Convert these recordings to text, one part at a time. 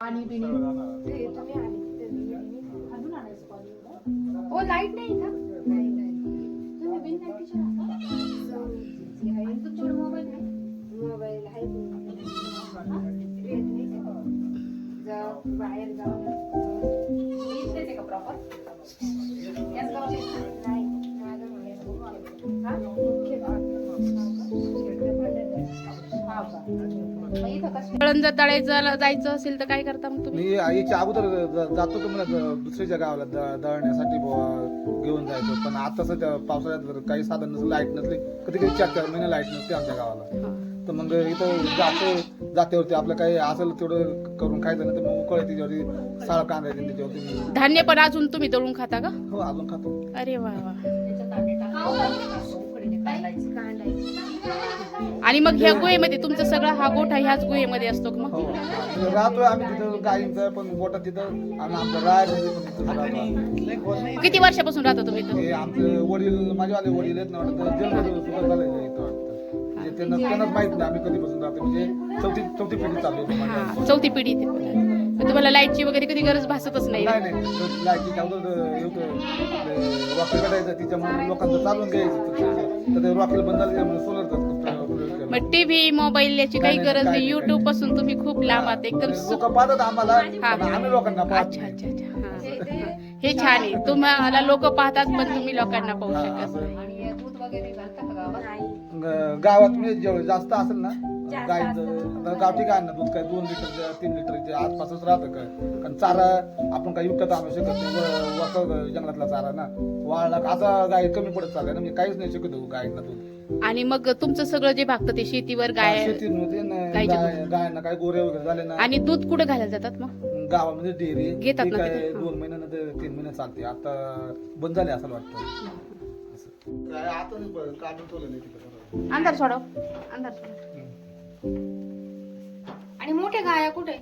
पाणी बिणी ते तुम्ही आले ते घालून आणायचं पाणी एवढं. ओ लाइट नाही का हा का? मग इथं कसं कळंजा तळायचं जायचं असेल तर काय करता मग तुम्ही? मी आईच्या अगोदर ज- जातो तुम्हाला ज- दुसऱ्याच्या गावाला द- दळण्यासाठी बुवा घेऊन जायचं. पण आता सध्या पावसाळ्यात जर काही साधन नसलं लाइट नसली कधी कधी चार चार महिने लाइट नसते आमच्या गावाला. तर मग इथं जातो जातेवरती आपलं काही असेल तेवढं करून खायचं नाही तर मग उकळ त्याच्यावरती साळ कांदा येते त्याच्यावरती धान्य पण अजून तुम्ही दळून खाता का? हो अजून खातो. अरे वा वा. आणि मग ह्या गुहेमध्ये तुमचं सगळं हा गोठा ह्याच गुहेमध्ये असतो का हो. मग म्हणजे राहतोय आम्ही तिथं गाईंचं पण बोटात तिथं आणि आमचं तिथं आम्ही. किती वर्षापासून राहता तुम्ही इथं? हे आमचे वडील माझेवाले वडील आहेत ना वाटतं जन्म सुद्धा झालेलं आहे इथं वाटतं. म्हणजे त्यांना त्यांनाच माहीत नाही आम्ही कधीपासून राहतो. म्हणजे चौथी चौथी पिढी चालू आहे माझ्या हा चौथी पिढी इथे. मग तुम्हाला लाईटची वगैरे कधी गरज भासतच नाही? नाही नाही. लाईटची अगोदर रॉकेल काढायचं तिच्यामुळे लोकांचं चालून घ्यायचं. तर ते रॉकेल बंद झालं त्यामुळे सोलर मग टीव्ही मोबाईल याची काही गरज नाही युट्यूबपासून तुम्ही खूप लांब आहात एकदम लोक सुख पाहतात आम्हाला हा. पण आम्ही लोकांना पाहत अच्छा. अच्छा अच्छा हा. हे छान आहे तुम्हाला लोक पाहतात पण तुम्ही लोकांना पाहू हा, शकत. नाही आणि दूध वगैरे घालता का गावात नाही ग- गावात म्हणजे जेवढं जास्त असेल ना असेल. आता गावठी गाय ना दूध काय दोन लिटर तीन लिटरचे आसपासच राहतं काय? कारण चारा आपण काही विकत आणू शकत नाही. वरचा जंगलातला चारा ना. वाळला आता गाय कमी पडत चाललाय ना. म्हणजे काहीच नाही शकत गायींना दूध. आणि मग तुमचं सगळं जे भागतं ते शेतीवर गाय शेतीमध्ये ना गाईच्या गाय- गायांना काय गोरे वगैरे झाले ना. आणि दूध कुठे घालायला जातात मग? गावामध्ये डेअरी. घेतात ना काय तिथे? दोन महिन्यानंतर तीन महिने चालते. आता बंद झाले असं वाटतं. असं. काय आता नाही बरं, काढून ठेवलेलं आहे तिथं. अंधार सोडव. अंधार सोडव. आणि मोठ्या गाया कुठे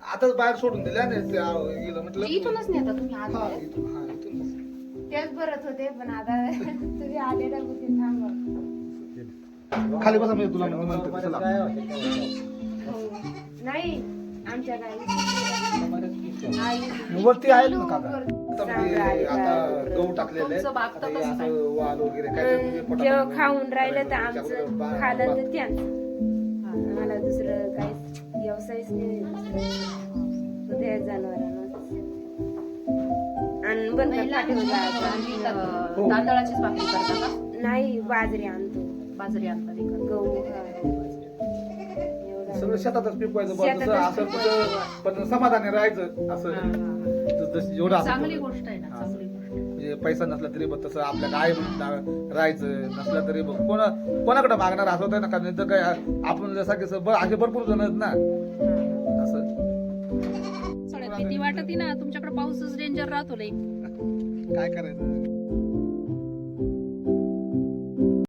आताच बाहेर सोडून दिल्या ना ते आ- गेलं म्हटलं इथूनच नेता तुम्ही आत इथून हा इथूनच. तेच भरत होते पण आता तुम्ही आले ना कुठे थांबा खाली बसा म्हणजे तुला म्हणून म्हणतो चला. हो. नाही आमच्या गाई वरती आहेत ना काका आता म्हणजे आहे, आता बरं. गहू टाकलेले आहेत. तुमचं बाग आता हे तसंच असं वाल वगैरे काय ते म्हणजे पोटात जेव्हा घालून खाऊन राहिलं तर. आमचं बा- खाल्लं तर त्यांचं मला दुसरं काहीच व्यवसायच नाही दुसरं जनावरांना आणि बंद हो. तांदळाचीच भाकरी करता का नाही बाजरी आणतो बाजरी आणता गहू. एवढं. सगळं शेतातच पिकवायचं बा. जसं शेतातच असं पण समाधानी राहायचं असं हा, हा, हा. जसं- जसं जेवढं असेल चांगली. गोष्ट आहे ना. चांगली पैसा नसला तरी बघ तसं आपल्या काय म्हणून राहायचं नसलं तरी बघ कोणा कोणाकडे मागणार असं होतं ना? कारण इथं काय आपण जसं की असे भरपूर जण आहेत ना. असं. भीती वाटते ना तुमच्याकडे पाऊसच डेंजर राहतो लई. काय करायचं?